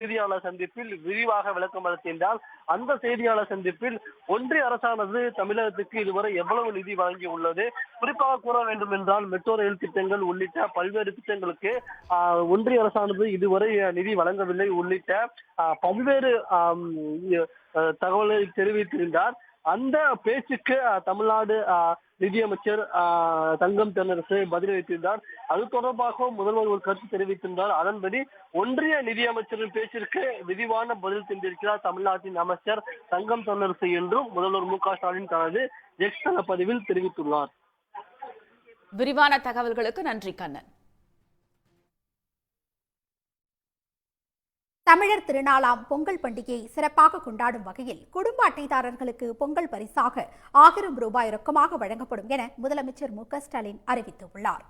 செய்தியாளர் சந்திப்பில் விரிவாக விளக்கம் அளித்திருந்தால் அந்த செய்தியாளர் சந்திப்பில் ஒன்றிய அரசானது தமிழகத்துக்கு இதுவரை எவ்வளவு நிதி வழங்கி உள்ளது குறிப்பாக கூற வேண்டும் என்றால் மெட்ரோ ரயில் திட்டங்கள் உள்ளிட்ட பல்வேறு திட்டங்களுக்கு ஆஹ், ஒன்றிய அரசானது இதுவரை நிதி வழங்கவில்லை. உள்ளிட்ட ஆஹ், பல்வேறு தகவலை தெரிவித்திருந்தார். அந்த பேச்சுக்கு தமிழ்நாடு நிதியமைச்சர் தங்கம் தென்னரசு பதிலளித்திருந்தார். அது தொடர்பாக முதல்வர் ஒரு கருத்து தெரிவித்திருந்தார். அதன்படி ஒன்றிய நிதியமைச்சரின் பேச்சிற்கு விரிவான பதில் தந்திருக்கிறார் தமிழ்நாட்டின் அமைச்சர் தங்கம் தென்னரசு என்றும் முதல்வர் மு க ஸ்டாலின் தனது எக்ஸ் பதிவில் தெரிவித்துள்ளார். விரிவான தகவல்களுக்கு நன்றி கண்ணன். தமிழர் திருநாளாம் பொங்கல் பண்டிகையை சிறப்பாக கொண்டாடும் வகையில் குடும்ப அட்டைதாரர்களுக்கு பொங்கல் பரிசாக ஆயிரம் ரூபாய் ரொக்கமாக வழங்கப்படும் என முதலமைச்சர் மு ஸ்டாலின் அறிவித்துள்ளார்.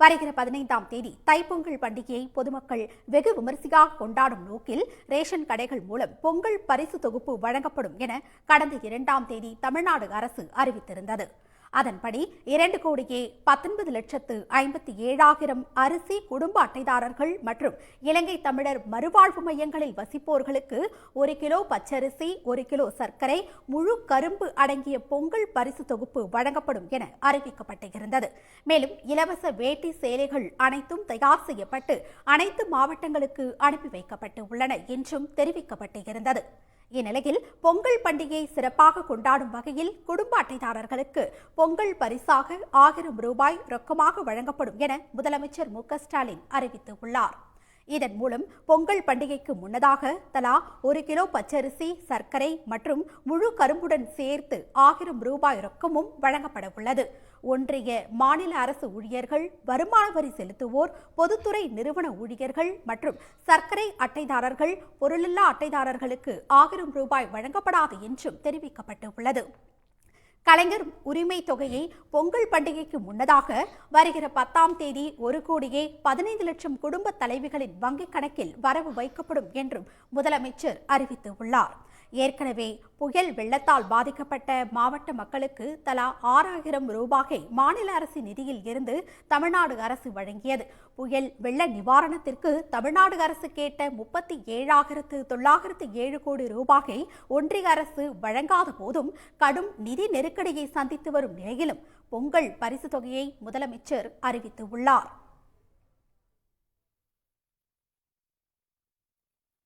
வருகிற பதினைந்தாம் தேதி தைப்பொங்கல் பண்டிகையை பொதுமக்கள் வெகு விமரிசையாக கொண்டாடும் நோக்கில் ரேஷன் கடைகள் மூலம் பொங்கல் பரிசு தொகுப்பு வழங்கப்படும் என கடந்த இரண்டாம் தேதி தமிழ்நாடு அரசு அறிவித்திருந்தது. அதன்படி இரண்டு கோடியே பத்தொன்பது லட்சத்து ஐம்பத்தி ஏழாயிரம் அரிசி குடும்ப அட்டைதாரர்கள் மற்றும் இலங்கை தமிழர் மறுவாழ்வு மையங்களில் வசிப்போர்களுக்கு ஒரு கிலோ பச்சரிசி ஒரு கிலோ சர்க்கரை முழு கரும்பு அடங்கிய பொங்கல் பரிசு தொகுப்பு வழங்கப்படும் என அறிவிக்கப்பட்டிருந்தது. மேலும் இலவச வேட்டி சேலைகள் அனைத்தும் தயார் செய்யப்பட்டு அனைத்து மாவட்டங்களுக்கு அனுப்பி வைக்கப்பட்டு உள்ளன என்றும் தெரிவிக்கப்பட்டிருந்தது. இந்நிலையில் பொங்கல் பண்டிகையை சிறப்பாக கொண்டாடும் வகையில் குடும்ப அட்டைதாரர்களுக்கு பொங்கல் பரிசாக ஆயிரம் ரூபாய் ரொக்கமாக வழங்கப்படும் என முதலமைச்சர் மு க ஸ்டாலின் அறிவித்துள்ளார். இதன் மூலம் பொங்கல் பண்டிகைக்கு முன்னதாக தலா ஒரு கிலோ பச்சரிசி சர்க்கரை மற்றும் முழு கரும்புடன் சேர்த்து ஆயிரம் ரூபாய் ரொக்கமும் வழங்கப்பட உள்ளது. ஒன்றிய மாநில அரசு ஊழியர்கள் வருமான வரி செலுத்துவோர் பொதுத்துறை நிறுவன ஊழியர்கள் மற்றும் சர்க்கரை அட்டைதாரர்கள் பொருளில்லா அட்டைதாரர்களுக்கு ஆயிரம் ரூபாய் வழங்கப்படாது என்றும் தெரிவிக்கப்பட்டுள்ளது கலைஞர் உரிமை தொகையை பொங்கல் பண்டிகைக்கு முன்னதாக வருகிற பத்தாம் தேதி ஒரு கோடியே பதினைந்து லட்சம் குடும்ப தலைவிகளின் வங்கிக் கணக்கில் வரவு வைக்கப்படும் என்றும் முதலமைச்சர் அறிவித்துள்ளார். ஏற்கனவே புயல் வெள்ளத்தால் பாதிக்கப்பட்ட மாவட்ட மக்களுக்கு தலா ஆறாயிரம் ரூபாயை மாநில அரசின் நிதியில் இருந்து தமிழ்நாடு அரசு வழங்கியது. புயல் வெள்ள நிவாரணத்திற்கு தமிழ்நாடு அரசு கேட்ட முப்பத்தி ஏழாயிரத்து தொள்ளாயிரத்து ஏழு கோடி ரூபாயை ஒன்றிய அரசு வழங்காத போதும் கடும் நிதி நெருக்கடியை சந்தித்து வரும் நிலையிலும் பொங்கல் பரிசு தொகையை முதலமைச்சர் அறிவித்துள்ளார்.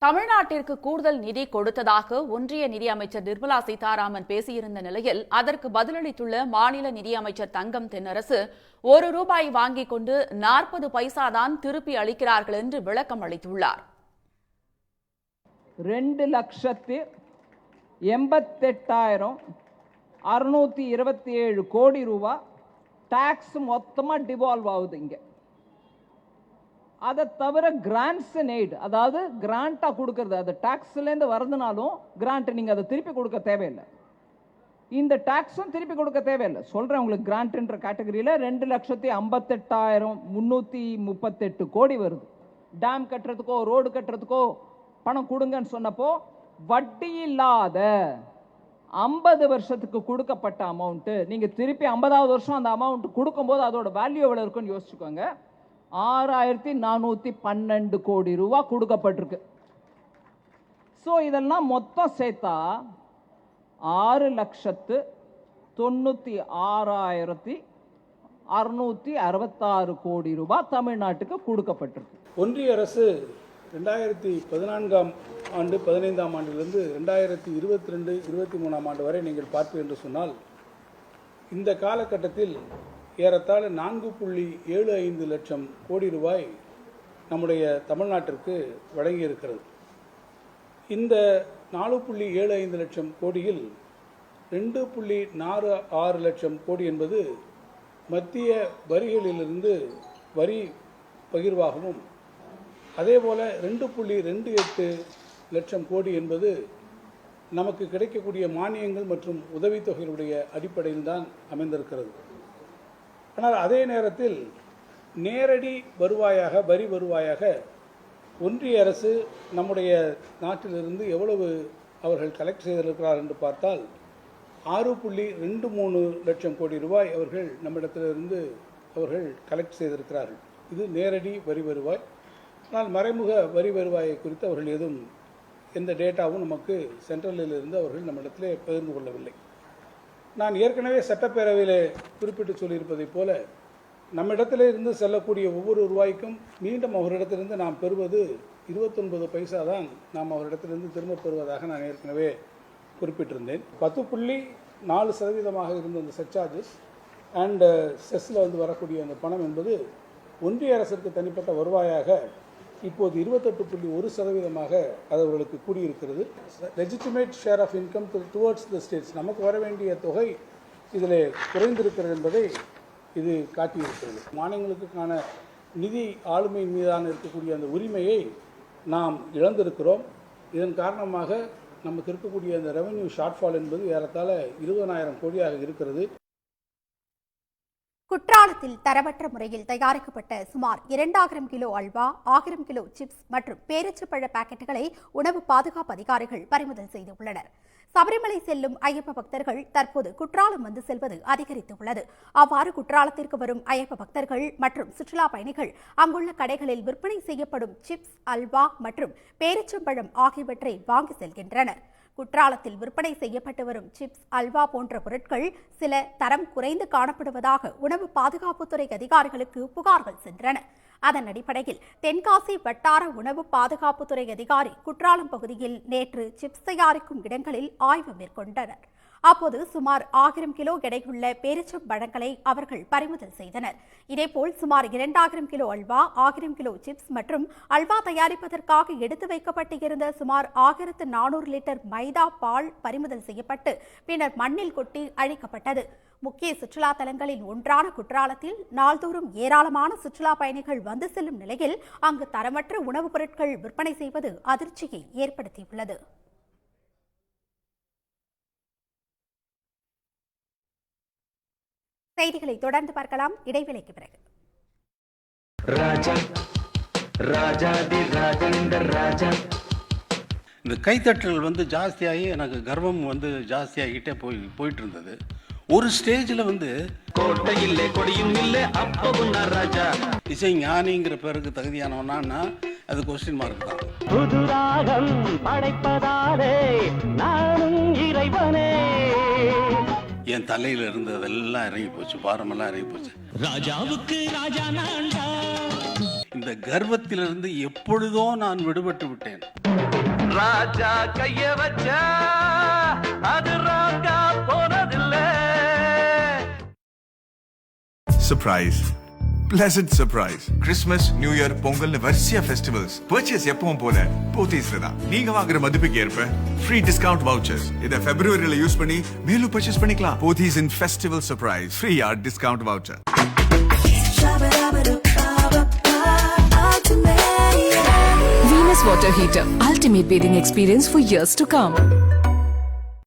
தமிழ்நாட்டிற்கு கூடுதல் நிதி கொடுத்ததாக ஒன்றிய நிதியமைச்சர் நிர்மலா சீதாராமன் பேசியிருந்த நிலையில் அதற்கு பதிலளித்துள்ள மாநில நிதியமைச்சர் தங்கம் தென்னரசு ஒரு ரூபாய் வாங்கிக் கொண்டு நாற்பது பைசாதான் திருப்பி அளிக்கிறார்கள் என்று விளக்கம் அளித்துள்ளார். ரெண்டு லட்சத்து எண்பத்தெட்டாயிரம் அறுநூற்றி இருபத்தி ஏழு கோடி ரூபா டேக்ஸ் மொத்தமாக டிவால்வ் ஆகுது இங்கே. அதை தவிர கிராண்ட்ஸ் அண்ட் எய்ட் அதாவது கிராண்ட்டாக கொடுக்கறது அது டேக்ஸ்லேருந்து வரதுனாலும் கிராண்ட் நீங்கள் அதை திருப்பி கொடுக்க தேவையில்லை. இந்த டேக்ஸும் திருப்பி கொடுக்க தேவையில்லை. சொல்கிறேன் உங்களுக்கு கிராண்ட்ன்ற கேட்டகரியில் ரெண்டு லட்சத்தி ஐம்பத்தெட்டாயிரம் முந்நூற்றி முப்பத்தெட்டு கோடி வருது. டேம் கட்டுறதுக்கோ ரோடு கட்டுறதுக்கோ பணம் கொடுங்கன்னு சொன்னப்போ வட்டி இல்லாத ஐம்பது வருஷத்துக்கு கொடுக்கப்பட்ட அமௌண்ட்டு நீங்கள் திருப்பி ஐம்பதாவது வருஷம் அந்த அமௌண்ட் கொடுக்கும்போது அதோட வேல்யூ எவ்வளோ இருக்குன்னு யோசிச்சுக்கோங்க. ஆறாயிரத்தி நானூற்றி பன்னெண்டு கோடி ரூபா கொடுக்கப்பட்டிருக்கு. ஸோ இதெல்லாம் மொத்தம் சேர்த்தா ஆறு லட்சத்து தொண்ணூற்றி ஆறாயிரத்தி அறுநூற்றி அறுபத்தாறு கோடி ரூபாய் தமிழ்நாட்டுக்கு கொடுக்கப்பட்டிருக்கு. ஒன்றிய அரசு ரெண்டாயிரத்தி பதினான்காம் ஆண்டு பதினைந்தாம் ஆண்டிலிருந்து ரெண்டாயிரத்தி இருபத்தி ரெண்டு இருபத்தி மூணாம் ஆண்டு வரை நீங்கள் பார்த்து என்று சொன்னால் இந்த காலகட்டத்தில் ஏறத்தாழ நான்கு புள்ளி ஏழு ஐந்து லட்சம் கோடி ரூபாய் நம்முடைய தமிழ்நாட்டிற்கு வழங்கியிருக்கிறது. இந்த நாலு புள்ளி ஏழு ஐந்து லட்சம் கோடியில் ரெண்டு புள்ளி நாலு ஆறு லட்சம் கோடி என்பது மத்திய வரிகளிலிருந்து வரி பகிர்வாகவும் அதேபோல் ரெண்டு புள்ளி ரெண்டு எட்டு லட்சம் கோடி என்பது நமக்கு கிடைக்கக்கூடிய மானியங்கள் மற்றும் உதவித்தொகைகளுடைய அடிப்படையில் தான் அமைந்திருக்கிறது. ஆனால் அதே நேரத்தில் நேரடி வருவாயாக வரி வருவாயாக ஒன்றிய அரசு நம்முடைய நாட்டிலிருந்து எவ்வளவு அவர்கள் கலெக்ட் செய்திருக்கிறார் என்று பார்த்தால் ஆறு புள்ளி ரெண்டு மூணு லட்சம் கோடி ரூபாய் அவர்கள் நம்மிடத்திலிருந்து அவர்கள் கலெக்ட் செய்திருக்கிறார்கள். இது நேரடி வரி வருவாய். ஆனால் மறைமுக வரி வருவாயை குறித்து அவர்கள் எதுவும் எந்த டேட்டாவும் நமக்கு சென்ட்ரலில் இருந்து அவர்கள் நம்மிடத்திலே பகிர்ந்து கொள்ளவில்லை. நான் ஏற்கனவே சட்டப்பேரவையில் குறிப்பிட்டு சொல்லியிருப்பதைப் போல நம்மிடத்தில் இருந்து செல்லக்கூடிய ஒவ்வொரு ரூபாய்க்கும் மீண்டும் அவரிடத்திலிருந்து நாம் பெறுவது இருபத்தொன்பது பைசா தான் நாம் அவரிடத்திலிருந்து திரும்ப பெறுவதாக நான் ஏற்கனவே குறிப்பிட்டிருந்தேன். பத்து புள்ளி நாலு சதவீதமாக இருந்த அந்த சர்ச்சார்ஜஸ் அண்டு செஸ்ஸில் வந்து வரக்கூடிய அந்த பணம் என்பது ஒன்றிய அரசிற்கு தனிப்பட்ட வருவாயாக இப்போது இருபத்தெட்டு புள்ளி ஒரு சதவீதமாக அது அவர்களுக்கு கூடியிருக்கிறது. Legitimate share of income towards the states நமக்கு வர வேண்டிய தொகை இதில் குறைந்திருக்கிறது என்பதை இது காட்டியிருக்கிறது. மாநிலங்களுக்கான நிதி ஆளுமை மீதான இருக்கக்கூடிய அந்த உரிமையை நாம் இழந்திருக்கிறோம். இதன் காரணமாக நமக்கு இருக்கக்கூடிய அந்த ரெவன்யூ ஷார்ட்ஃபால் என்பது ஏறத்தாழ இருபதனாயிரம் கோடியாக இருக்கிறது. குற்றாலத்தில் தரமற்ற முறையில் தயாரிக்கப்பட்ட சுமார் இரண்டாயிரம் கிலோ அல்வா ஆயிரம் கிலோ சிப்ஸ் மற்றும் பேரிச்சப்பழ பாக்கெட்டுகளை உணவு பாதுகாப்பு அதிகாரிகள் பறிமுதல் செய்துள்ளனர். சபரிமலை செல்லும் ஐயப்ப பக்தர்கள் தற்போது குற்றாலம் வந்து செல்வது அதிகரித்துள்ளது. அவ்வாறு குற்றாலத்திற்கு வரும் ஐயப்ப பக்தர்கள் மற்றும் சுற்றுலா பயணிகள் அங்குள்ள கடைகளில் விற்பனை செய்யப்படும் சிப்ஸ் அல்வா மற்றும் பேரிச்சம்பழம் ஆகியவற்றை வாங்கி செல்கின்றனர். குற்றாலத்தில் விற்பனை செய்யப்பட்டு வரும் சிப்ஸ் அல்வா போன்ற பொருட்கள் சில தரம் குறைந்து காணப்படுவதாக உணவு பாதுகாப்புத்துறை அதிகாரிகளுக்கு புகார்கள் சென்றன. அதன் அடிப்படையில் தென்காசி வட்டார உணவு பாதுகாப்புத்துறை அதிகாரி குற்றாலம் பகுதியில் நேற்று சிப்ஸ் தயாரிக்கும் இடங்களில் ஆய்வு மேற்கொண்டனர். அப்போது சுமார் ஆயிரம் கிலோ எடையுள்ள பேரிச்சம் பழங்களை அவர்கள் பறிமுதல் செய்தனர். இதேபோல் சுமார் இரண்டாயிரம் கிலோ அல்வா ஆயிரம் கிலோ சிப்ஸ் மற்றும் அல்வா தயாரிப்பதற்காக எடுத்து வைக்கப்பட்டு இருந்த சுமார் ஆயிரத்து நானூறு லிட்டர் மைதா பால் பறிமுதல் செய்யப்பட்டு பின்னர் மண்ணில் கொட்டி அழிக்கப்பட்டது. முக்கிய சுற்றுலா தலங்களில் ஒன்றான குற்றாலத்தில் நாள்தோறும் ஏராளமான சுற்றுலா பயணிகள் வந்து செல்லும் நிலையில் அங்கு தரமற்ற உணவுப் பொருட்கள் விற்பனை செய்வது அதிர்ச்சியை ஏற்படுத்தியுள்ளது. செய்திகளை தொடர்ந்து பார்க்கலாம். இடைவேளைக்கு பிறகு. ராஜா ராஜாதி ராஜேந்திர ராஜா. இந்த கைத்தட்டல் வந்து ஜாஸ்தியாகி எனக்கு கர்வம் வந்து ஜாஸ்தியாகிட்டே போய் போயிட்டு இருந்தது ஒரு ஸ்டேஜில் வந்து கோட்டையில்லே கொடியும் இல்லே அப்பவும் நான் ராஜா. இசை ஞானிங்கிற பேருக்கு தகுதியானவனா அது கொஸ்டின் மார்க் தான். புது ராகம் படைப்பதாலே நானும் இறைவனே. என் தலையில் இருந்ததெல்லாம் இறங்கி போச்சு பாரமெல்லாம் இறங்கி போச்சு. ராஜாவுக்கு ராஜா நான்டா இந்த கர்வத்திலிருந்து எப்பொழுதோ நான் விடுபட்டு விட்டேன். ராஜா கைய வச்சா அது ராங்கா போனதில்லை. Surprise. Pleasant surprise Christmas new year பொங்கல்னு வரிசையா ஃபெஸ்டிவல்ஸ் பர்ச்சேஸ் எப்பவும் போல போத்தீஸ்ல தான். நீங்க வாங்குற மதிப்புக்கு ஏற்ப ஃப்ரீ டிஸ்கவுண்ட் வவுச்சர்ஸ் இதை பிப்ரவரியில யூஸ் பண்ணி மேலும் பர்ச்சேஸ் பண்ணிக்கலாம். Pothys in festival surprise free or discount voucher Venus Water Heater. Ultimate bathing experience for years to come.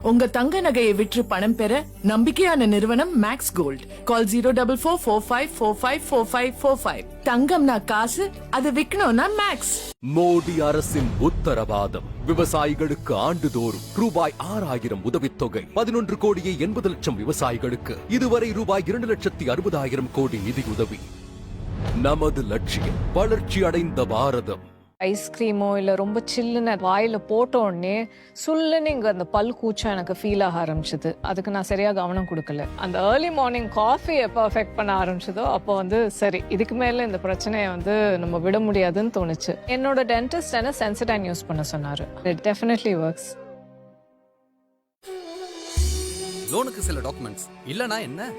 உங்க தங்க நகையை விற்று பணம் பெற நம்பிக்கையான நிறுவனம் Max Gold call zero double four four five four five four five four five தங்கம்னா காசு அது விற்கணும்னா மேக்ஸ் மோடி அரசின் உத்தரவாதம். விவசாயிகளுக்கு ஆண்டுதோறும் ரூபாய் ஆறாயிரம் உதவித்தொகை பதினொன்று கோடியே எண்பது லட்சம் விவசாயிகளுக்கு. இதுவரை ரூபாய் இரண்டு லட்சத்தி அறுபதாயிரம் கோடி நிதியுதவி. நமது லட்சியம் வளர்ச்சி அடைந்த பாரதம். ஐஸ்கிரீமோ இல்லை ரொம்ப சில்லுன்னு வாயில் போட்ட உடனே சுல்லுன்னு இங்கே அந்த பல் கூச்சம் எனக்கு ஃபீல் ஆக ஆரம்பிச்சது. அதுக்கு நான் சரியாக கவனம் கொடுக்கல. அந்த ஏர்லி மார்னிங் காஃபி எப்போ அஃபெக்ட் பண்ண ஆரம்பிச்சதோ அப்போ வந்து சரி இதுக்கு மேலே இந்த பிரச்சனையை வந்து நம்ம விட முடியாதுன்னு தோணுச்சு. என்னோட டென்டிஸ்ட் என்ன சென்சிடைன் யூஸ் பண்ண சொன்னார். இட் டெஃபினெட்லி ஒர்க்ஸ் லோனுக்கு சில டாக்குமெண்ட்ஸ் இல்லனா என்ன?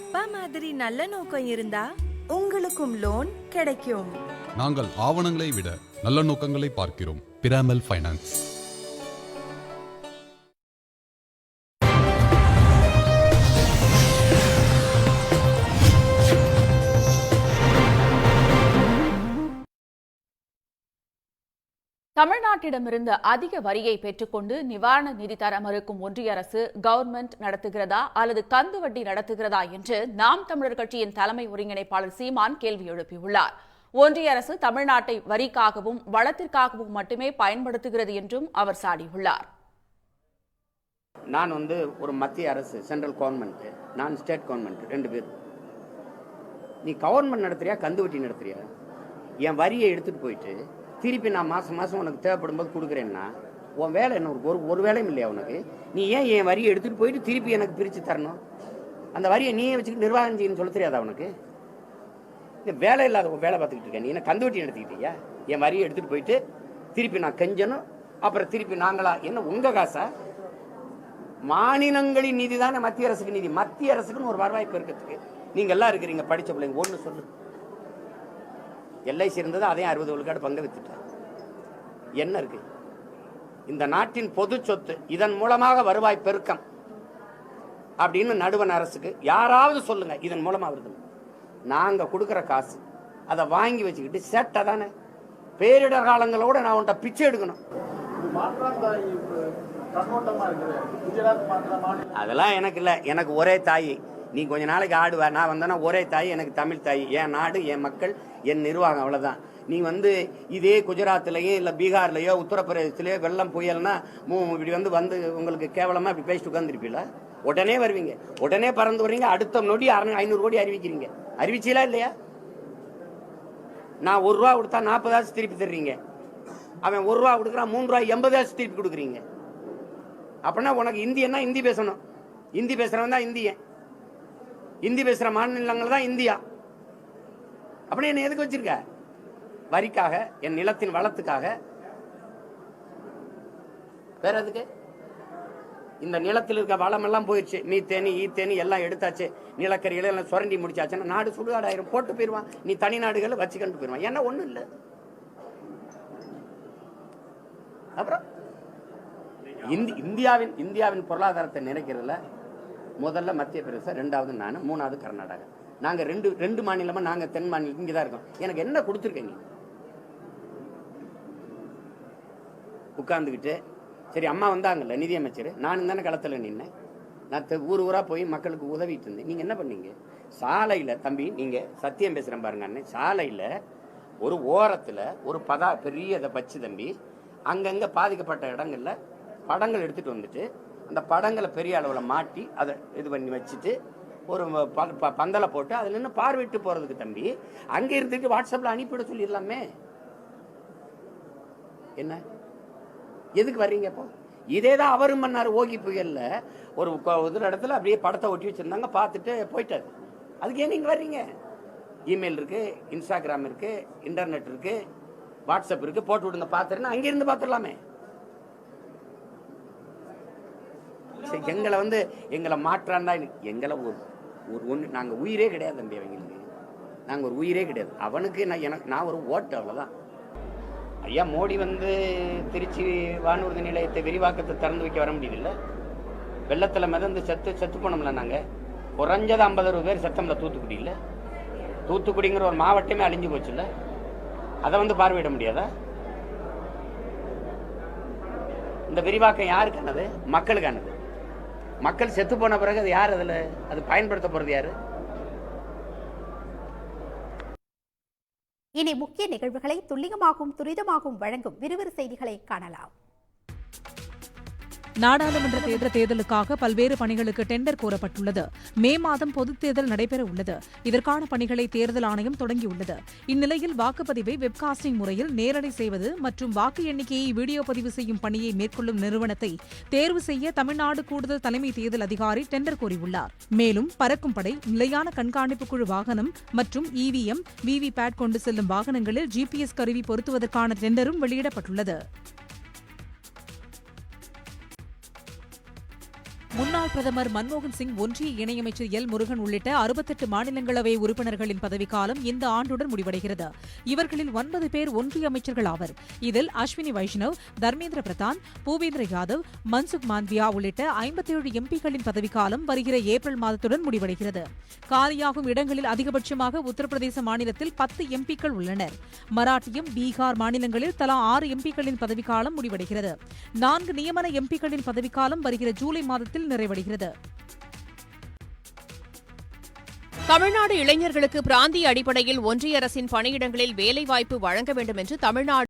அப்பா மாதிரி நல்ல நோக்கம் இருந்தா உங்களுக்கும் லோன் கிடைக்கும். நாங்கள் ஆவணங்களை விட நல்ல நோக்கங்களை பார்க்கிறோம். பிராமல் ஃபைனான்ஸ் தமிழ்நாட்டிடமிருந்து அதிக வரியை பெற்றுக்கொண்டு நிவாரண நிதி தர மறுக்கும் ஒன்றிய அரசு கவர்மெண்ட் நடத்துகிறதா அல்லது கந்து வட்டி நடத்துகிறதா என்று நாம் தமிழர் கட்சியின் தலைமை ஒருங்கிணைப்பாளர் சீமான் கேள்வி எழுப்பியுள்ளார். ஒன்றிய அரசு தமிழ்நாட்டை வரிக்காகவும் வளத்திற்காகவும் மட்டுமே பயன்படுத்துகிறது என்றும் அவர் சாடியுள்ளார். நான் வந்து ஒரு மத்திய அரசு சென்ட்ரல் கவர்மெண்ட்டு நான் ஸ்டேட் கவர்மெண்ட் ரெண்டு பேர். நீ கவர்மெண்ட் நடத்துறியா கந்து வட்டி நடத்துறியா? என் வரியை எடுத்துட்டு போயிட்டு திருப்பி நான் மாசம் மாசம் உனக்கு தேவைப்படும் போது கொடுக்குறேன்னா உன் வேலை என்ன ஒரு ஒரு வேலையும் இல்லையா உனக்கு? நீ ஏன் என் வரியை எடுத்துட்டு போயிட்டு திருப்பி எனக்கு பிரித்து தரணும்? அந்த வரியை நீயே வச்சுக்கிட்டு நிர்வாகம் செய்யணும்னு சொல்ல தெரியாதா உனக்கு? இந்த வேலை இல்லாத வேலை பார்த்துக்கிட்டு இருக்கேன். நீ என்ன கந்துவட்டி நடத்திக்கிட்டியா? என் மாதிரியே எடுத்துகிட்டு போயிட்டு திருப்பி நான் கெஞ்சணும். அப்புறம் திருப்பி நாங்களா என்ன உங்கள் காசா? மாநிலங்களின் நிதி தானே மத்திய அரசுக்கு நிதி. மத்திய அரசுக்குன்னு ஒரு வருவாய் பெருக்கத்துக்கு நீங்கள் எல்லாம் இருக்கிறீங்க படித்த பிள்ளைங்க. ஒன்று சொல்லு. எல்ஐசி இருந்தது அதையும் அறுபது விழுக்காடு பங்கு வித்துட்டேன். என்ன இருக்கு? இந்த நாட்டின் பொது சொத்து இதன் மூலமாக வருவாய் பெருக்கம் அப்படின்னு நடுவன் அரசுக்கு யாராவது சொல்லுங்க இதன் மூலமாக வருது நாங்கள் கொடுக்குற காசு. அதை வாங்கி வச்சுக்கிட்டு சேட்டை தானே. பேரிடர் காலங்களோட நான் உன்ட்ட பிச்சை எடுக்கணும். அதெல்லாம் எனக்கு இல்லை. எனக்கு ஒரே தாய். நீ கொஞ்ச நாளைக்கு ஆடுவ. நான் வந்தேன்னா ஒரே தாய் எனக்கு தமிழ் தாய். என் நாடு என் மக்கள் என் நிர்வாகம் அவ்வளோதான் நீ வந்து இதே குஜராத்லேயோ இல்லை பீகார்லேயோ உத்தரப்பிரதேசத்துலேயோ வெள்ளம் புயல்னா மூ இப்படி வந்து வந்து உங்களுக்கு கேவலமாக இப்படி பேசிட்டு உட்காந்துருப்பீல உடனே வருவீங்க. உடனே பறந்து வர்றீங்க. அடுத்த நொடி அறுநூறு ஐநூறு கோடி அறிவிக்கிறீங்க. அறிவிச்சீங்களா இல்லையா? நான் ஒரு ரூபா கொடுத்தா நாற்பதாச்சு திருப்பி தர்றீங்க. அவன் ஒரு ரூபா கொடுக்குறான் மூணு ரூபா எண்பதாச்சு திருப்பி கொடுக்குறீங்க. அப்படின்னா உனக்கு இந்தியன்னா இந்தி பேசணும். இந்தி பேசுகிறவன் தான் இந்தியன். இந்தி பேசுகிற மாநிலங்கள் தான் இந்தியா. அப்படி என்ன எதுக்கு வச்சிருக்க? வரிக்காக என் நிலத்தின் வளத்துக்காக. வேற எதுக்கு? இந்த நிலத்தில் இருக்க வளம் எல்லாம் போயிடுச்சு. நீ தேனி ஈ தேனி எல்லாம் எடுத்தாச்சு. நிலக்கரிகளை எல்லாம் சுரண்டி முடிச்சாச்சுன்னா நாடு சுடுகாடாயிரம். போட்டு போயிடுவான். நீ தனி நாடுகளை வச்சுக்கண்டு போயிடுவான். ஏன்னா ஒண்ணும் இல்லை. அப்புறம்? இந்தி இந்தியாவின் இந்தியாவின் பொருளாதாரத்தை நினைக்கிறதுல முதல்ல மத்திய பிரதேசம் ரெண்டாவது நான் மூணாவது கர்நாடகா. நாங்க ரெண்டு ரெண்டு மாநிலமா நாங்க தென் மாநிலம் இங்கே தான் இருக்கோம். எனக்கு என்ன கொடுத்துருக்கீங்க? உட்காந்துக்கிட்டு சரி அம்மா வந்தாங்கல்ல நிதியமைச்சர் நானும் தானே களத்தில் நின்னேன். நான் ஊர் ஊராக போய் மக்களுக்கு உதவிட்டு இருந்தேன். நீங்கள் என்ன பண்ணீங்க? சாலையில் தம்பி நீங்கள் சத்தியம் பேசுகிறேன் பாருங்க அண்ணன் சாலையில் ஒரு ஓரத்தில் ஒரு பதா பெரிய இதை வச்சு தம்பி அங்கங்கே பாதிக்கப்பட்ட இடங்களில் படங்கள் எடுத்துகிட்டு வந்துட்டு அந்த படங்களை பெரிய அளவில் மாட்டி அதை இது பண்ணி வச்சுட்டு ஒரு ப- ப- பந்தலை போட்டு அதில் நின்று பார்வையிட்டு போகிறதுக்கு தம்பி அங்கே இருந்துட்டு வாட்ஸ்அப்பில் அனுப்பிவிட சொல்லிடலாமே. என்ன? எதுக்கு வர்றீங்க இப்போ? இதே தான் அவரும் பண்ணார் ஓகி புயலில். ஒரு ஒரு இடத்துல அப்படியே படத்தை ஒட்டி வச்சுருந்தாங்க பார்த்துட்டு போயிட்டாரு. அதுக்கு ஏன் நீங்கள் வர்றீங்க? இமெயில் இருக்குது இன்ஸ்டாகிராம் இருக்குது இன்டர்நெட் இருக்குது வாட்ஸ்அப் இருக்குது போட்டு விடுங்க பார்த்துருன்னா அங்கேருந்து பார்த்துடலாமே. சரி, எங்களை வந்து எங்களை மாற்றான் தான் எங்களை ஒரு ஒரு ஒன்று நாங்கள் உயிரே கிடையாது தம்பி அவங்களுக்கு. நாங்கள் ஒரு உயிரே கிடையாது. அவனுக்கு நான் எனக்கு நான் ஒரு ஓட்டு அவ்வளோதான் ஐயா மோடி வந்து திருச்சி வானூர்தி நிலையத்தை விரிவாக்கத்தை திறந்து வைக்க வர முடியல வெள்ளத்தில் மிதந்து செத்து செத்து போனோம்ல நாங்கள் குறைஞ்சது ஐம்பது அறுபது பேர் செத்தம்ல தூத்துக்குடியில். தூத்துக்குடிங்கிற ஒரு மாவட்டமே அழிஞ்சு போச்சுல்ல. அதை வந்து பார்வையிட முடியாதா? இந்த விரிவாக்கம் யாருக்கானது? மக்களுக்கானது. மக்கள் செத்து போன பிறகு அது யார் அதில்? அது பயன்படுத்த போகிறது யாரு? இனி முக்கிய நிகழ்வுகளை துல்லியமாகவும் துரிதமாகவும் வழங்கும் விறுவிறு செய்திகளை காணலாம். நாடாளுமன்ற தேர்தல் தேர்தலுக்காக பல்வேறு பணிகளுக்கு டெண்டர் கோரப்பட்டுள்ளது. மே மாதம் பொதுத் தேர்தல் நடைபெற உள்ளது. இதற்கான பணிகளை தேர்தல் ஆணையம் தொடங்கியுள்ளது. இந்நிலையில் வாக்குப்பதிவை வெப்காஸ்டிங் முறையில் நேரடி செய்வது மற்றும் வாக்கு எண்ணிக்கையை வீடியோ பதிவு செய்யும் பணியை மேற்கொள்ளும் நிறுவனத்தை தேர்வு செய்ய தமிழ்நாடு கூடுதல் தலைமை தேர்தல் அதிகாரி டெண்டர் கோரியுள்ளார். மேலும் பறக்கும் படை நிலையான கண்காணிப்பு குழு வாகனம் மற்றும் இவிஎம் விவிபேட் கொண்டு செல்லும் வாகனங்களில் ஜிபிஎஸ் கருவி பொருத்துவதற்கான டெண்டரும் வெளியிடப்பட்டுள்ளது. பிரதமர் மன்மோகன் சிங் ஒன்றிய இணையமைச்சர் எல் முருகன் உள்ளிட்ட அறுபத்தெட்டு மாநிலங்களவை உறுப்பினர்களின் பதவிக்காலம் இந்த ஆண்டுடன் முடிவடைகிறது. இவர்களில் ஒன்பது பேர் ஒன்றிய அமைச்சர்கள் ஆவர். இதில் அஸ்வினி வைஷ்ணவ் தர்மேந்திர பிரதான் பூபேந்திர யாதவ் மன்சுக் மாண்ட்வியா உள்ளிட்ட ஐம்பத்தேழு எம்பிக்களின் பதவிக்காலம் வருகிற ஏப்ரல் மாதத்துடன் முடிவடைகிறது. காலியாகும் இடங்களில் அதிகபட்சமாக உத்தரப்பிரதேச மாநிலத்தில் பத்து எம்பிக்கள் உள்ளனர். மராட்டியம் பீகார் மாநிலங்களில் தலா ஆறு எம்பிக்களின் பதவிக்காலம் முடிவடைகிறது. நான்கு நியமன எம்பிக்களின் பதவிக்காலம் வருகிற ஜூலை மாதத்தில் நிறைவடைகிறது. தமிழ்நாடு இளைஞர்களுக்கு பிராந்திய அடிப்படையில் ஒன்றிய அரசின் பணியிடங்களில் வேலைவாய்ப்பு வழங்க வேண்டும் என்று தமிழ்நாடு